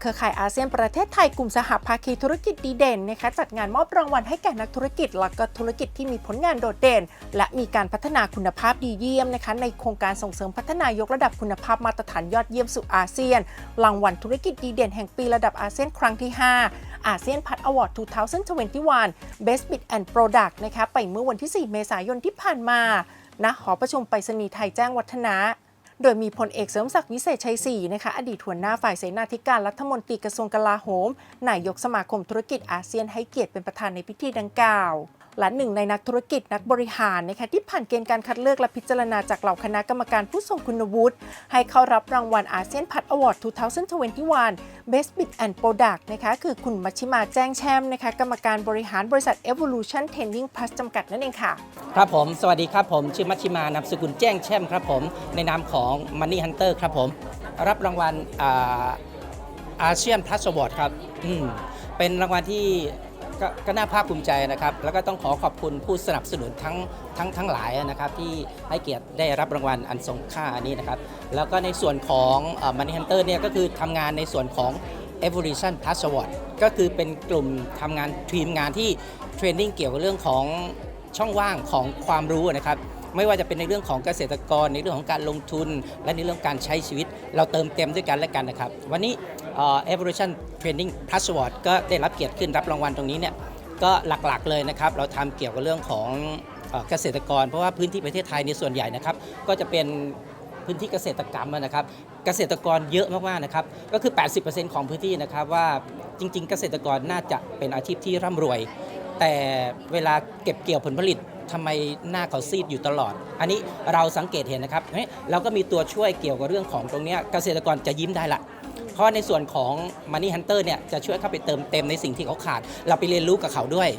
เครือข่ายอาเซียนประเทศไทยกลุ่มสหภาคีธุรกิจดีเด่นนะคะจัดงานมอบรางวัลให้แก่นักธุรกิจและก็ธุรกิจที่มีผลงานโดดเด่น และมีการพัฒนาคุณภาพดีเยี่ยมนะคะในโครงการส่งเสริมพัฒนายกระดับคุณภาพมาตรฐานยอดเยี่ยมสู่อาเซียน รางวัลธุรกิจดีเด่นแห่งปีระดับอาเซียนครั้งที่ 5 อาเซียนพัดอวอร์ด 2021 Best Bid and Product นะคะไปเมื่อวันที่ 4 เมษายนที่ผ่านมาณหอประชุมไปรษณีย์ไทยแจ้งวัฒนะ โดยมีพลเอกเสริมศักดิ์วิเศษชัยศรีนะคะอดีตหัวหน้าฝ่ายเสนาธิการรัฐมนตรีกระทรวงกลาโหมนายกสมาคมธุรกิจอาเซียนให้เกียรติเป็นประธานในพิธีดังกล่าว และหนึ่งในนักธุรกิจนักบริหารนะคะที่ผ่านเกณฑ์การคัดเลือกและพิจารณาจากเหล่าคณะกรรมการผู้ทรงคุณวุฒิให้เข้ารับรางวัลอาเซียนพัดอวอร์ด 2021 Best Bid and Product นะคะคือคุณมัชิมาแจ้งแช่มนะคะกรรมการบริหารบริษัท Evolution Training Plus จำกัดนั่นเองค่ะ ครับผมสวัสดีครับผมชื่อมัชิมานามสกุลแจ้งแช่มครับผมในนามของ Money Hunter ครับผม รับรางวัลอาเซียนพลัสวอร์ดครับ อืม เป็นรางวัลที่ กก็น่าภาคภูมิใจนะครับ แล้วก็ต้องขอขอบคุณผู้สนับสนุนทั้งทั้งทั้งหลายนะครับ ที่ให้เกียรติได้รับรางวัลอันทรงค่าอันนี้นะครับ แล้วก็ในส่วนของมันนี่ฮันเตอร์เนี่ยก็คือทำงานในส่วนของ Evolution Plus Award ก็คือเป็นกลุ่มทำงานทีมงานที่เทรนนิ่งเกี่ยวกับเรื่องของช่องว่างของความรู้นะครับ ไม่ว่าจะเป็นในเรื่องของเกษตรกร ในเรื่องของการลงทุน และในเรื่องการใช้ชีวิต เราเติมเต็มด้วยกันและกันนะครับ วันนี้เอ่อ Evolution Training Plus Award ก็ได้รับเกียรติขึ้นรับรางวัลตรงนี้เนี่ยก็หลักๆเลยนะครับ เราทำเกี่ยวกับเรื่องของเกษตรกร เพราะว่าพื้นที่ประเทศไทยในส่วนใหญ่นะครับ ก็จะเป็นพื้นที่เกษตรกรรมนะครับ เกษตรกรเยอะมากๆนะครับ ก็คือ 80%ของพื้นที่นะครับว่าจริง ๆ เกษตรกรน่าจะเป็นอาชีพที่ร่ำรวย แต่เวลาเก็บเกี่ยวผลผลิต ทำไมหน้าเขาซีดอยู่ตลอด อันนี้เราสังเกตเห็นนะครับเฮ้ยเราก็มีตัวช่วยเกี่ยวกับเรื่องของตรงนี้เกษตรกรจะยิ้มได้ละเพราะในส่วนของ Money Hunter เนี่ยจะช่วยเข้าไปเติมเต็มในสิ่งที่เขาขาด เราไปเรียนรู้กับเขาด้วย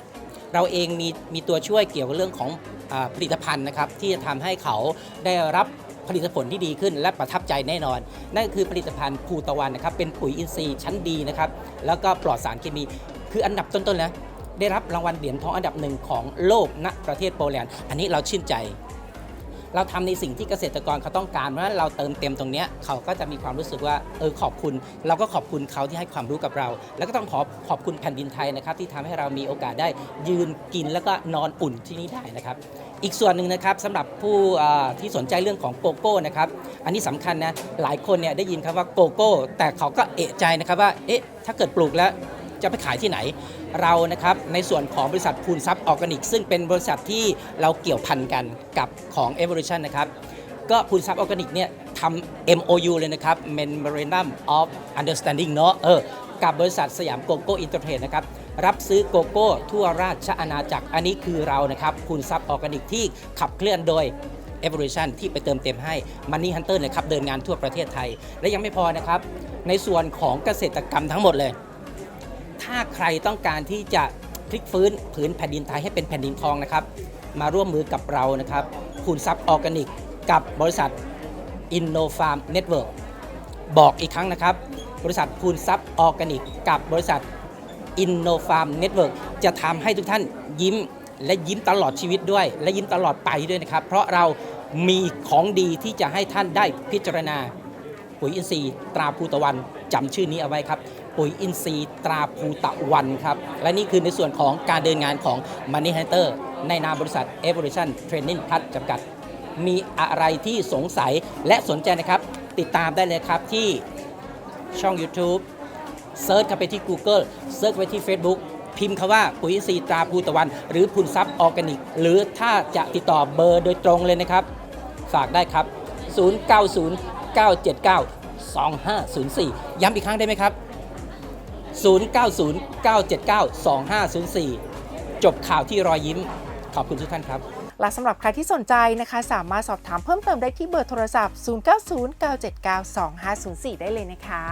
เราเองมีมีตัวช่วยเกี่ยวกับเรื่องของอผลิตภัณฑ์นะครับที่จะทำให้เขาได้รับผลิตผลที่ดีขึ้นและประทับใจแน่นอน นั่นคือผลิตภัณฑ์ภูตะวันนะครับเป็นปุ๋ยอินทรีย์ชั้นดีนะครับแล้วก็ปลอดสารเคมีคืออันดับต้นๆนะ ได้รับรางวัลเหรียญทองอันดับหนึ่งของโลกณประเทศโปแลนด์ อันนี้เราชื่นใจ เราทำในสิ่งที่เกษตรกรเขาต้องการเพราะฉะนั้นเราเติมเต็มตรงนี้เขาก็จะมีความรู้สึกว่าเออขอบคุณ เราก็ขอบคุณเขาที่ให้ความรู้กับเรา แล้วก็ต้องขอขอบคุณแผ่นดินไทยนะครับ ที่ทำให้เรามีโอกาสได้ยืนกินแล้วก็นอนอุ่นที่นี่ได้นะครับอีกส่วนหนึ่งนะครับสำหรับผู้ที่สนใจเรื่องของโกโก้นะครับอันนี้สำคัญนะหลายคนเนี่ยได้ยินคำว่าโกโก้ แต่เขาก็เอะใจนะครับว่าเอ๊ะถ้าเกิดปลูกแล้ว จะไปขายที่ไหน เรานะครับในส่วนของบริษัทพูนซับออร์แกนิก ซึ่งเป็นบริษัทที่เราเกี่ยวพันกันกับของ Evolution นะครับก็พูนซับออร์แกนิกเนี่ยทำ MOU เลยนะครับ Memorandum of Understanding เนอะเออกับบริษัทสยามโกโก้อินเตอร์เทรดนะครับรับซื้อโกโก้ทั่วราชอาณาจักรอันนี้คือเรานะครับพูนซับออร์แกนิกที่ขับเคลื่อนโดย Evolution ที่ไปเติมเต็มให้ Money Hunter นะครับเดินงานทั่วประเทศไทย และยังไม่พอนะครับ ในส่วนของเกษตรกรรมทั้งหมดเลย ถ้าใครต้องการที่จะพลิกฟื้นผืนแผ่นดินไทยให้เป็นแผ่นดินทองนะครับ มาร่วมมือกับเรานะครับคูณทรัพย์ออร์แกนิก กับบริษัท InnoFarm Network บอกอีกครั้งนะครับ บริษัทคูณทรัพย์ออร์แกนิก กับบริษัท InnoFarm Network จะทำให้ทุกท่านยิ้มและยิ้มตลอดชีวิตด้วย และยิ้มตลอดไปด้วยนะครับ เพราะเรามีของดีที่จะให้ท่านได้พิจารณา ปุ๋ยอินทรีย์ตราภูตะวันจำชื่อนี้เอาไว้ครับ ปุ๋ยอินทรีย์ตราภูตะวันครับ และนี่คือในส่วนของการเดินงานของ Money Hunter ในนามบริษัท Evolution Training Plus จำกัด มีอะไรที่สงสัยและสนใจนะครับ ติดตามได้เลยครับที่ช่อง YouTube เซิร์ชเข้าไปที่ Google เซิร์ชไปที่ Facebook พิมพ์คำว่าปุ๋ยอินทรีย์ตราภูตะวัน หรือพุนซับออร์แกนิก หรือถ้าจะติดต่อเบอร์โดยตรงเลยนะครับ ฝากได้ครับ 090 979 2504 ย้ำอีกครั้งได้ไหมครับ 090 979 2504 จบข่าวที่รอยยิ้ม ขอบคุณทุกท่านครับและสำหรับใครที่สนใจนะคะ สามารถสอบถามเพิ่มเติมได้ที่เบอร์โทรศัพท์ 0909792504 ได้เลยนะคะ